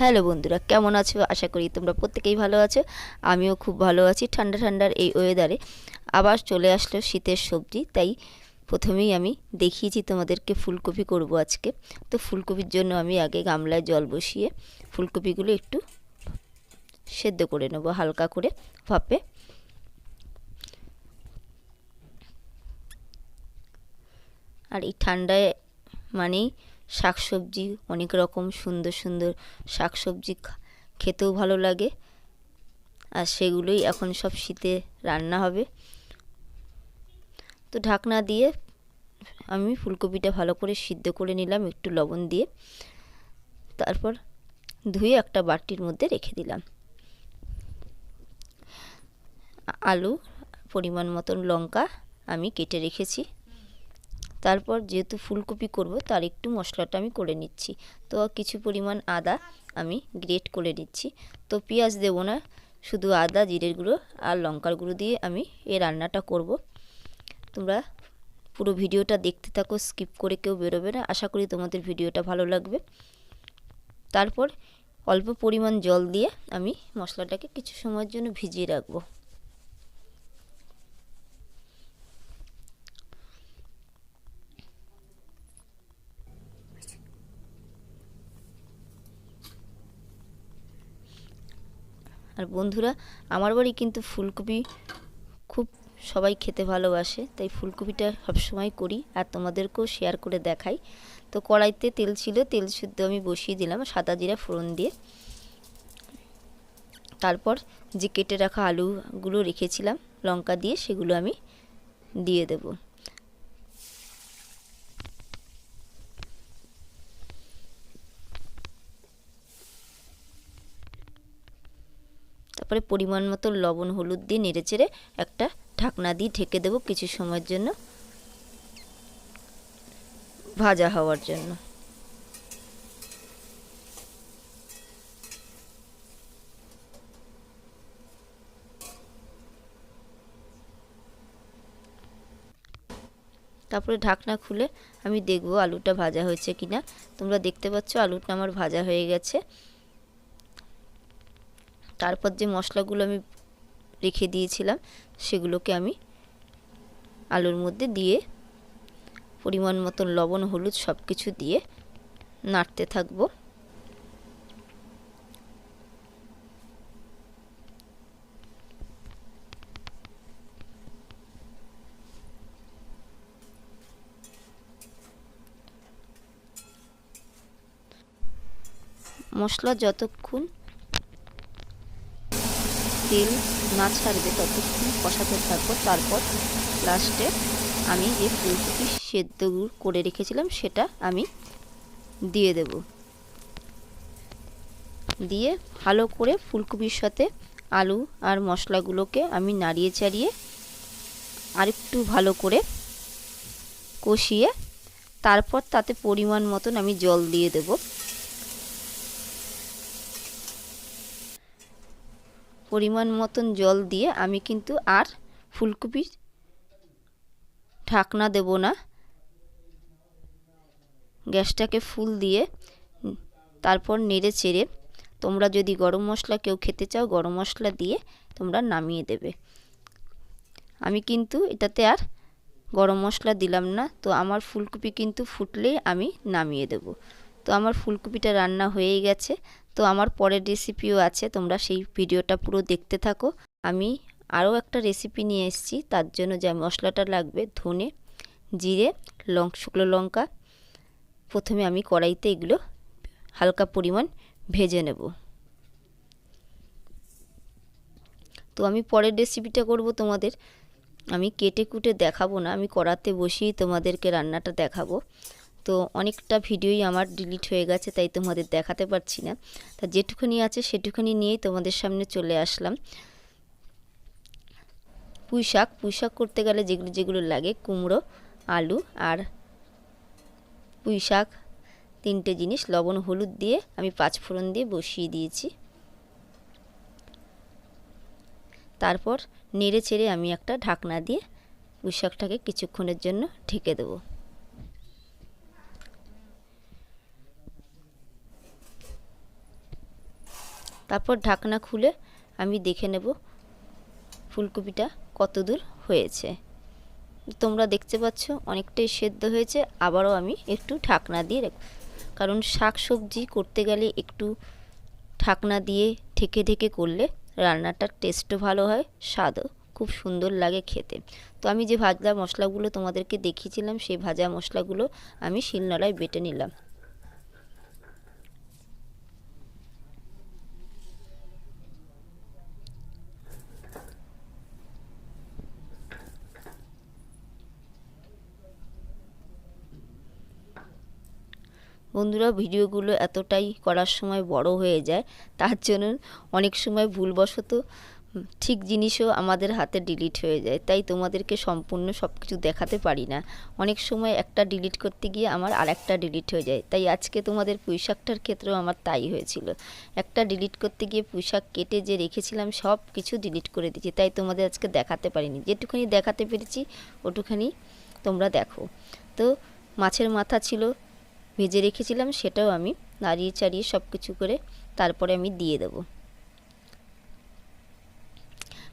Hello বন্ধুরা, কেমন আছো? আশা করি তোমরা প্রত্যেকেই ভালো আছো। আমিও খুব ভালো আছি ঠান্ডা ঠান্ডার এই ওয়েদারে আবার চলে আসলো শীতের সবজি, তাই প্রথমেই আমি দেখিয়েছি তোমাদেরকে ফুলকপি করব আজকে। তো ফুলকপির জন্য আমি আগে গামলায় জল বসিয়ে ফুলকপিগুলো একটু সেদ্ধ করে নেব হালকা করে ভাপে। আর এই ঠান্ডায় মানেই শাকসবজি, অনেক রকম সুন্দর সুন্দর শাকসবজি খেতেও ভালো লাগে। আর সেগুলোই এখন সব শীতে রান্না হবে। তো ঢাকনা দিয়ে আমি ফুলকপিটা ভালো করে সিদ্ধ করে নিলাম একটু লবণ দিয়ে। তারপর ধুয়ে একটা বাটির মধ্যে রেখে দিলাম। আলু পরিমাণ মতন লঙ্কা আমি কেটে রেখেছি। তারপর যেহেতু ফুলকপি করব, তার একটু মশলাটা আমি করে নিচ্ছি। তো কিছু পরিমাণ আদা আমি গ্রেট করে নিচ্ছি। তো পেঁয়াজ দেবো না, শুধু আদা, জিরের গুঁড়ো আর লঙ্কার গুঁড়ো দিয়ে আমি এই রান্নাটা করব। তোমরা পুরো ভিডিওটা দেখতে থাকো স্কিপ করে কেউ বেরোবে না। আশা করি তোমাদের ভিডিওটা ভালো লাগবে। তারপর অল্প পরিমাণ জল দিয়ে আমি মশলাটাকে কিছু সময়ের জন্য ভিজিয়ে রাখব। আর বন্ধুরা, আমার বাড়ি কিন্তু ফুলকপি খুব সবাই খেতে ভালোবাসে, তাই ফুলকপিটা সবসময় করি আর তোমাদেরকেও শেয়ার করে দেখাই। তো কড়াইতে তেল ছিল, তেল শুদ্ধ আমি বসিয়ে দিলাম সাদা জিরা ফোড়ন দিয়ে। তারপর যে কেটে রাখা আলুগুলো রেখেছিলাম, লঙ্কা দিয়ে সেগুলো আমি দিয়ে দেবো। তারপরে পরিমাণ মতো লবণ, হলুদ দিয়ে নেড়ে চেড়ে একটা ঢাকনা দিয়ে ঢেকে দেবো কিছু সময়ের জন্য ভাজা হওয়ার জন্য। তারপরে ঢাকনা খুলে আমি দেখব আলুটা ভাজা হয়েছে কিনা। তোমরা দেখতে পাচ্ছ আলুটা আমার ভাজা হয়ে গেছে। তারপর যে মশলাগুলো আমি রেখে দিয়েছিলাম, সেগুলোকে আমি আলুর মধ্যে দিয়ে পরিমাণ মতন লবণ, হলুদ সব কিছু দিয়ে নাড়তে থাকব। মশলা যতক্ষণ তেল না ছাড়বে ততক্ষণ কষাতে থাকব। তারপর লাস্টে আমি যে ফুলকপি সেদ্ধ করে রেখেছিলাম, সেটা আমি দিয়ে দেব। দিয়ে ভালো করে ফুলকপির সাথে আলু আর মশলাগুলোকে আমি নাড়িয়ে চাড়িয়ে আরেকটু ভালো করে কষিয়ে, তারপর তাতে পরিমাণ মতন আমি জল দিয়ে দেবো। পরিমাণ মতন জল দিয়ে আমি কিন্তু আর ফুলকপির ঢাকনা দেব না। গ্যাসটাকে ফুল দিয়ে তারপর নেড়ে চেড়ে তোমরা যদি গরম মশলা কেউ খেতে চাও, গরম মশলা দিয়ে তোমরা নামিয়ে দেবে। আমি কিন্তু এটাতে আর গরম মশলা দিলাম না, তো আমার ফুলকপি কিন্তু ফুটলেই আমি নামিয়ে দেব। তো আমার ফুলকপিটা রান্না হয়েই গেছে। তো আমার পরের রেসিপিও আছে, তোমরা সেই ভিডিওটা পুরো দেখতে থাকো। আমি আরও একটা রেসিপি নিয়ে এসেছি, তার জন্য যে মশলাটা লাগবে, ধনে, জিরে, লং, শুকনো লঙ্কা। প্রথমে আমি কড়াইতে এগুলো হালকা পরিমাণ ভেজে নেব। তো আমি পরের রেসিপিটা করব তোমাদের। আমি কেটে কুটে দেখাবো না, আমি কড়াতে বসিয়েই তোমাদেরকে রান্নাটা দেখাবো। তো অনেকটা ভিডিওই আমার ডিলিট হয়ে গেছে, তাই তোমাদের দেখাতে পারছি না। তা যেটুকুনি আছে সেটুকুনি নিয়েই তোমাদের সামনে চলে আসলাম। পুঁই শাক করতে গেলে যেগুলো যেগুলো লাগে, কুমড়ো, আলু আর পুঁই শাক তিনটে জিনিস, লবণ, হলুদ দিয়ে আমি পাঁচ ফোড়ন দিয়ে বসিয়ে দিয়েছি। তারপর নেড়ে ছেড়ে আমি একটা ঢাকনা দিয়ে পুঁই শাকটাকে কিছুক্ষণের জন্য ঢেকে দেবো। তারপর ঢাকনা খুলে আমি দেখে নেব ফুলকপিটা কত দূর হয়েছে। তোমরা দেখতে পাচ্ছ অনেকটাই সেদ্ধ হয়েছে, আবারও আমি একটু ঢাকনা দিয়ে রাখ কারণ শাক সবজি করতে গেলে একটু ঢাকনা দিয়ে ঠেকে ঠেকে করলে রান্নাটার টেস্টও ভালো হয়, স্বাদও খুব সুন্দর লাগে খেতে। তো আমি যে ভাজা মশলাগুলো তোমাদেরকে দেখিয়েছিলাম, সেই ভাজা মশলাগুলো আমি শিলনোড়ায় বেটে নিলাম। বন্ধুরা, ভিডিওগুলো এতটাই করার সময় বড় হয়ে যায়, তার জন্য অনেক সময় ভুলবশত ঠিক জিনিসও আমাদের হাতে ডিলিট হয়ে যায়। তাই তোমাদেরকে সম্পূর্ণ সব কিছু দেখাতে পারি না। অনেক সময় একটা ডিলিট করতে গিয়ে আমার আর একটা ডিলিট হয়ে যায়। তাই আজকে তোমাদের পুঁইশাকটার ক্ষেত্রেও আমার তাই হয়েছিল। একটা ডিলিট করতে গিয়ে পুঁইশাক কেটে যে রেখেছিলাম সব কিছু ডিলিট করে দিয়েছি। তাই তোমাদের আজকে দেখাতে পারিনি। যেটুখানি দেখাতে পেরেছি, ওটুখানি তোমরা দেখো। তো মাছের মাথা ছিল ভেজে রেখেছিলাম, সেটাও আমি নাড়িয়ে চাড়িয়ে সব কিছু করে তারপরে আমি দিয়ে দেবো।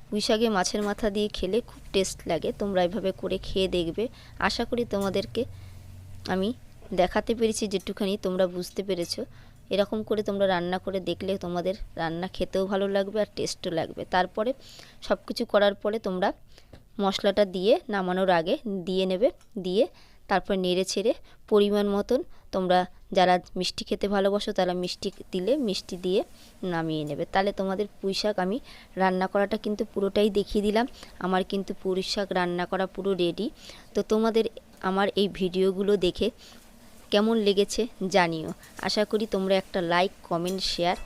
পুঁই শাকে মাছের মাথা দিয়ে খেলে খুব টেস্ট লাগে, তোমরা এভাবে করে খেয়ে দেখবে। আশা করি তোমাদেরকে আমি দেখাতে পেরেছি যেটুখানি তোমরা বুঝতে পেরেছ। এরকম করে তোমরা রান্না করে দেখলে তোমাদের রান্না খেতেও ভালো লাগবে আর টেস্টও লাগবে। তারপরে সব কিছু করার পরে তোমরা মশলাটা দিয়ে নামানোর আগে দিয়ে নেবে, দিয়ে তারপর নেড়ে ছেড়ে পরিমাণ মতন তোমরা যারা মিষ্টি খেতে ভালোবাসো তারা মিষ্টি দিলে মিষ্টি দিয়ে নামিয়ে নেবে। তাহলে তোমাদের পুঁই শাক আমি রান্না করাটা কিন্তু পুরোটাই দেখিয়ে দিলাম। আমার কিন্তু পুঁই শাক রান্না করা পুরো রেডি তো তোমাদের আমার এই ভিডিওগুলো দেখে কেমন লেগেছে জানিও। আশা করি তোমরা একটা লাইক কমেন্ট শেয়ার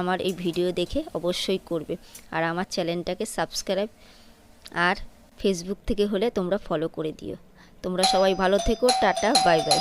আমার এই ভিডিও দেখে অবশ্যই করবে। আর আমার চ্যানেলটাকে সাবস্ক্রাইব আর ফেসবুক থেকে হলে তোমরা ফলো করে দিও। তোমরা সবাই ভালো থেকো টাটা বাই বাই।